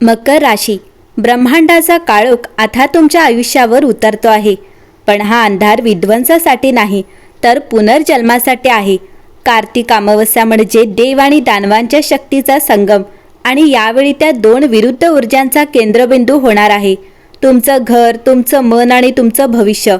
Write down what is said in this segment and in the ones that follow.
मकर राशी. ब्रह्मांडाचा काळोख आता तुमच्या आयुष्यावर उतरतो आहे. पण हा अंधार विध्वंसासाठी नाही तर पुनर्जन्मासाठी आहे. कार्तिक अमावस्या म्हणजे देव आणि दानवांच्या शक्तीचा संगम आणि यावेळी त्या दोन विरुद्ध ऊर्जांचा केंद्रबिंदू होणार आहे. तुमचं घर तुमचं मन आणि तुमचं भविष्य.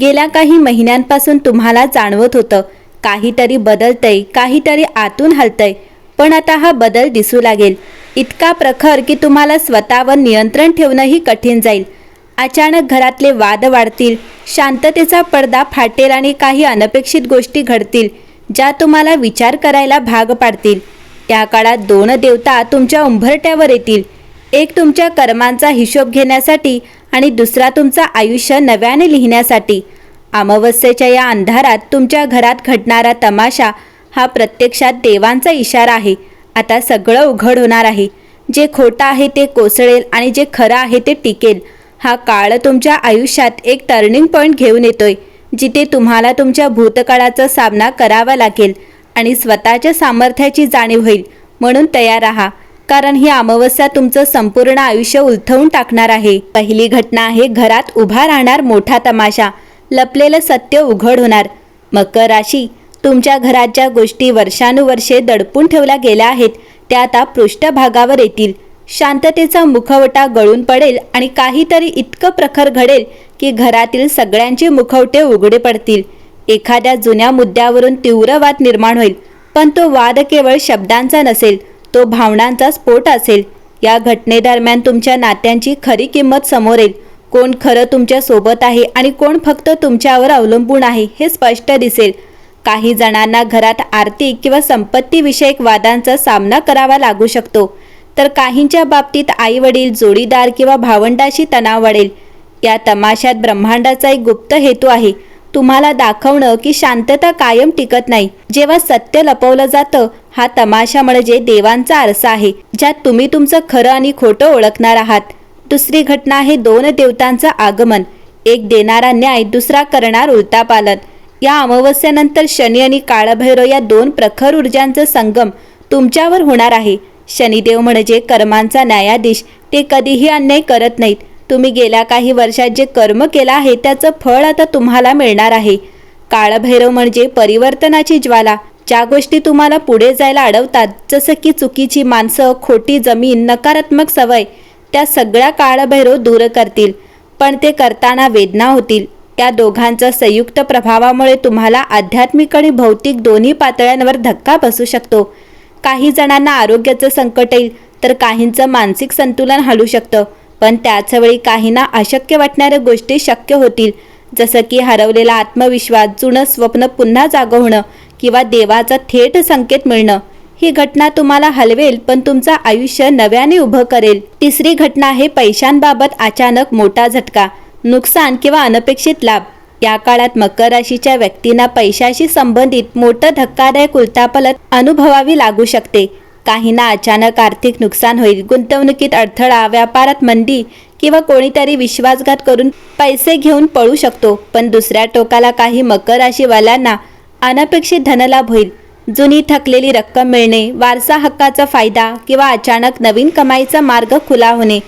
गेल्या काही महिन्यांपासून तुम्हाला जाणवत होतं काहीतरी बदलतंय काहीतरी आतून हलतंय पण आता हा बदल दिसू लागेल. इतका प्रखर की तुम्हाला स्वतःवर नियंत्रण ठेवणंही कठीण जाईल. अचानक घरातले वाद वाढतील शांततेचा पडदा फाटेल आणि काही अनपेक्षित गोष्टी घडतील ज्या तुम्हाला विचार करायला भाग पाडतील. त्या काळात दोन देवता तुमच्या उंभरट्यावर येतील. एक तुमच्या कर्मांचा हिशोब घेण्यासाठी आणि दुसरा तुमचं आयुष्य नव्याने लिहिण्यासाठी. अमावस्येच्या या अंधारात तुमच्या घरात घडणारा तमाशा हा प्रत्यक्षात देवांचा इशारा आहे. आता सगळं उघड होणार आहे. जे खोटं आहे ते कोसळेल आणि जे खरं आहे ते टिकेल. हा काळ तुमच्या आयुष्यात एक टर्निंग पॉईंट घेऊन येतोय जिथे तुम्हाला तुमच्या भूतकाळाचा सामना करावा लागेल आणि स्वतःच्या सामर्थ्याची जाणीव होईल. म्हणून तयार राहा कारण ही अमावस्या तुमचं संपूर्ण आयुष्य उलथवून टाकणार आहे. पहिली घटना आहे घरात उभा राहणार मोठा तमाशा. लपलेलं सत्य उघड होणार. मकर राशी तुमच्या घरात ज्या गोष्टी वर्षानुवर्षे दडपून ठेवल्या गेल्या आहेत. त्या आता पृष्ठभागावर येतील. शांततेचा मुखवटा गळून पडेल आणि काहीतरी इतकं प्रखर घडेल की घरातील सगळ्यांचे मुखवटे उघडे पडतील. एखाद्या जुन्या मुद्द्यावरून तीव्र वाद निर्माण होईल पण तो वाद केवळ शब्दांचा नसेल तो भावनांचा स्फोट असेल. या घटनेदरम्यान तुमच्या नात्यांची खरी किंमत समोर येईल. कोण खरं तुमच्यासोबत आहे आणि कोण फक्त तुमच्यावर अवलंबून आहे हे स्पष्ट दिसेल. काही जणांना घरात आर्थिक किंवा संपत्तीविषयक वादांचा सामना करावा लागू शकतो. तर काहींच्या बाबतीत आई वडील जोडीदार किंवा भावंडाशी तणाव वाढेल. या तमाशात ब्रह्मांडाचा एक गुप्त हेतू आहे. तुम्हाला दाखवणं की शांतता कायम टिकत नाही. जेव्हा सत्य लपवलं जातं हा तमाशा म्हणजे देवांचा आरसा आहे ज्यात तुम्ही तुमचं खरं आणि खोटं ओळखणार आहात. दुसरी घटना आहे दोन देवतांचं आगमन. एक देणारा न्याय दुसरा करणार उलटा पालन या अमावस्यानंतर शनी आणि काळभैरव या दोन प्रखर ऊर्जांचं संगम तुमच्यावर होणार आहे. शनिदेव म्हणजे कर्मांचा न्यायाधीश. ते कधीही अन्याय करत नाहीत. तुम्ही गेल्या काही वर्षात जे कर्म केलं आहे त्याचं फळ आता तुम्हाला मिळणार आहे. काळभैरव म्हणजे परिवर्तनाची ज्वाला. ज्या गोष्टी तुम्हाला पुढे जायला अडवतात जसं की चुकीची माणसं खोटी जमीन नकारात्मक सवय त्या सगळ्या काळभैरव दूर करतील. पण ते करताना वेदना होतील. त्या दोघांचं संयुक्त प्रभावामुळे तुम्हाला आध्यात्मिक आणि भौतिक दोन्ही पातळ्यांवर धक्का बसू शकतो. काही जणांना आरोग्याचं संकट येईल तर काहींचं मानसिक संतुलन हलू शकतं. पण त्याचवेळी काहींना अशक्य वाटणाऱ्या गोष्टी शक्य होतील जसं की हरवलेला आत्मविश्वास जुनं स्वप्न पुन्हा जागं होणं किंवा देवाचा थेट संकेत मिळणं. ही घटना तुम्हाला हलवेल पण तुमचं आयुष्य नव्याने उभं करेल. तिसरी घटना आहे पैशांबाबत अचानक मोठा झटका. नुकसान किंवा अनपेक्षित लाभ. या काळात मकर राशीच्या व्यक्तींना पैशाशी संबंधित मोठं धक्कादायक उलटापलट अनुभवावी लागू शकते. काहींना अचानक आर्थिक नुकसान होईल गुंतवणुकीत अडथळा व्यापारात मंदी किंवा कोणीतरी विश्वासघात करून पैसे घेऊन पळू शकतो. पण दुसऱ्या टोकाला काही मकर राशीवाल्यांना अनपेक्षित धनलाभ होईल. जुनी थकलेली रक्कम मिळणे वारसा हक्काचा फायदा किंवा अचानक नवीन कमाईचा मार्ग खुला होणे.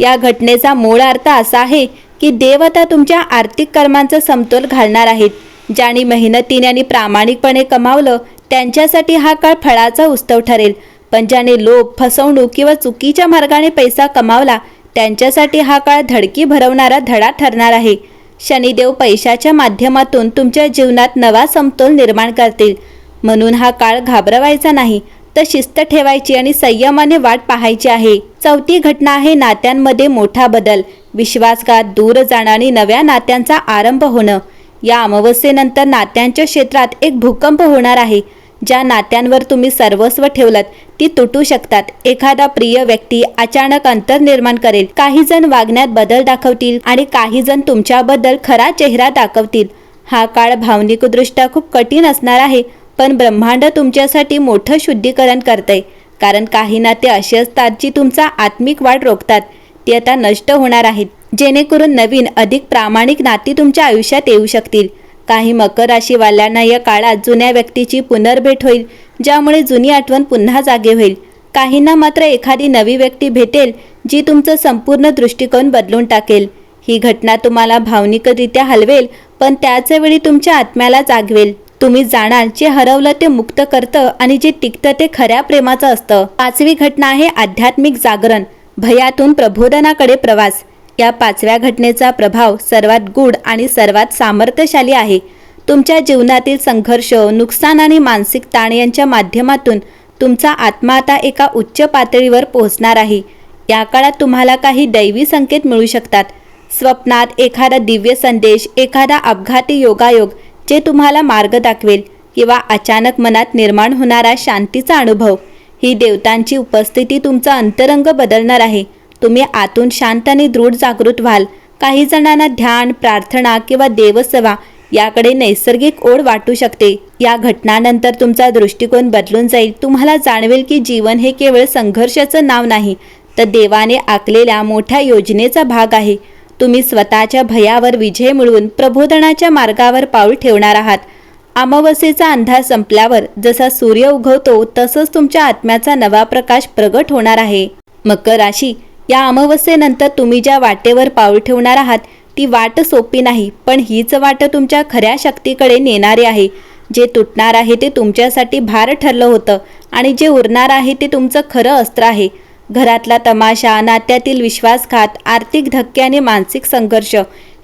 या घटनेचा मूळ अर्थ असा आहे की देव आता तुमच्या आर्थिक कर्मांचा समतोल घालणार आहेत. ज्यांनी मेहनतीने आणि प्रामाणिकपणे कमावलं त्यांच्यासाठी हा काळ फळाचा उत्सव ठरेल. पण ज्याने लोभ फसवणूक किंवा चुकीच्या मार्गाने पैसा कमावला त्यांच्यासाठी हा काळ धडकी भरवणारा धडा ठरणार आहे. शनिदेव पैशाच्या माध्यमातून तुमच्या जीवनात नवा समतोल निर्माण करतील. म्हणून हा काळ घाबरवायचा नाही तर शिस्त ठेवायची आणि संयमाने वाट पाहायची आहे. चौथी घटना आहे नात्यांमध्ये मोठा बदल. विश्वासघात दूर जाणं आणि नव्या नात्यांचा आरंभ होणं. या अमावस्येनंतर नात्यांच्या क्षेत्रात एक भूकंप होणार आहे. ज्या नात्यांवर तुम्ही सर्वस्व ठेवलत ती तुटू शकतात. एखादा प्रिय व्यक्ती अचानक अंतर निर्माण करेल. काही जण वागण्यात बदल दाखवतील आणि काही जण तुमच्याबद्दल खरा चेहरा दाखवतील. हा काळ भावनिकदृष्ट्या खूप कठीण असणार आहे पण ब्रह्मांड तुमच्यासाठी मोठं शुद्धीकरण करतंय. कारण काही नाते असे असतात जी तुमचा आत्मिक वाढ रोखतात. ती आता नष्ट होणार आहेत जेणेकरून नवीन अधिक प्रामाणिक नाती तुमच्या आयुष्यात येऊ शकतील. काही मकर राशीवाल्यांना या काळात जुन्या व्यक्तीची पुनर्भेट होईल ज्यामुळे जुनी आठवण पुन्हा जागे होईल. काहींना मात्र एखादी नवी व्यक्ती भेटेल जी तुमचं संपूर्ण दृष्टिकोन बदलून टाकेल. ही घटना तुम्हाला भावनिकरित्या हलवेल पण त्याच वेळी तुमच्या आत्म्याला जागवेल. तुम्ही जाणाल जे हरवलं ते मुक्त करतं आणि जे टिकतं ते खऱ्या प्रेमाचं असतं. पाचवी घटना आहे आध्यात्मिक जागरण. भयातून प्रबोधनाकडे प्रवास. या पाचव्या घटनेचा प्रभाव सर्वात गूढ आणि सर्वात सामर्थ्यशाली आहे. तुमच्या जीवनातील संघर्ष नुकसान आणि मानसिक ताण यांच्या माध्यमातून तुमचा आत्मा आता एका उच्च पातळीवर पोहोचणार आहे. या काळात तुम्हाला काही दैवी संकेत मिळू शकतात. स्वप्नात एखादा दिव्य संदेश एखादा अपघाती योगायोग जे तुम्हाला मार्ग दाखवेल किंवा अचानक मनात निर्माण होणारा शांतीचा अनुभव. ही देवतांची उपस्थिती तुमचा अंतरंग बदलणार आहे. तुम्ही आतून शांत आणि दृढ जागृत व्हाल. काही जणांना ध्यान प्रार्थना किंवा देवसेवा याकडे नैसर्गिक ओढ वाटू शकते. या घटनानंतर तुमचा दृष्टिकोन बदलून जाईल. तुम्हाला जाणवेल की जीवन हे केवळ संघर्षाचं नाव नाही तर देवाने आखलेल्या मोठ्या योजनेचा भाग आहे. तुम्ही स्वतःच्या भयावर विजय मिळवून प्रबोधनाच्या मार्गावर पाऊल ठेवणार आहात. अमावस्येचा अंधार संपल्यावर जसा सूर्य उगवतो तसंच तुमच्या आत्म्याचा नवा प्रकाश प्रगट होणार आहे. मकर राशी या अमावस्येनंतर तुम्ही ज्या वाटेवर पाऊल ठेवणार आहात ती वाट सोपी नाही पण हीच वाट तुमच्या खऱ्या शक्तीकडे नेणारी आहे. जे तुटणार आहे ते तुमच्यासाठी भार ठरलं होतं आणि जे उरणार आहे ते तुमचं खरं अस्त्र आहे. घरातला तमाशा नात्यातील विश्वासघात आर्थिक धक्के आणि मानसिक संघर्ष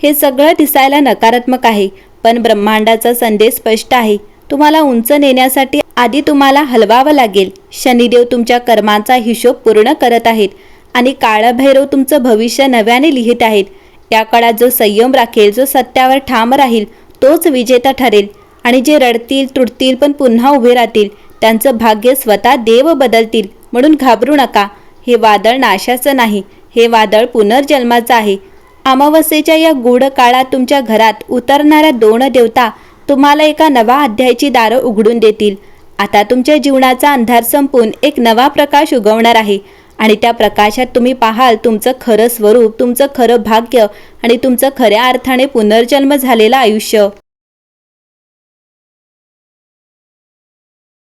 हे सगळं दिसायला नकारात्मक आहे. पण ब्रह्मांडाचा संदेश स्पष्ट आहे. तुम्हाला उंच नेण्यासाठी आधी तुम्हाला हलवावं लागेल. शनिदेव तुमच्या कर्मांचा हिशोब पूर्ण करत आहेत आणि काळभैरव तुमचं भविष्य नव्याने लिहित आहेत. या काळात जो संयम राखेल जो सत्यावर ठाम राहील तोच विजेता ठरेल. आणि जे रडतील तुटतील पण पुन्हा उभे राहतील त्यांचं भाग्य स्वतः देव बदलतील. म्हणून घाबरू नका. हे वादळ नाशाचं नाही. हे वादळ पुनर्जन्माचं आहे. अमावस्येच्या या गूढ काळात तुमच्या घरात उतरणाऱ्या दोन देवता तुम्हाला एका नवा अध्यायाची दारं उघडून देतील. आता तुमच्या जीवनाचा अंधार संपून एक नवा प्रकाश उगवणार आहे आणि त्या प्रकाशात तुम्ही पाहाल तुमचं खरं स्वरूप तुमचं खरं भाग्य आणि तुमचं खऱ्या अर्थाने पुनर्जन्म झालेलं आयुष्य.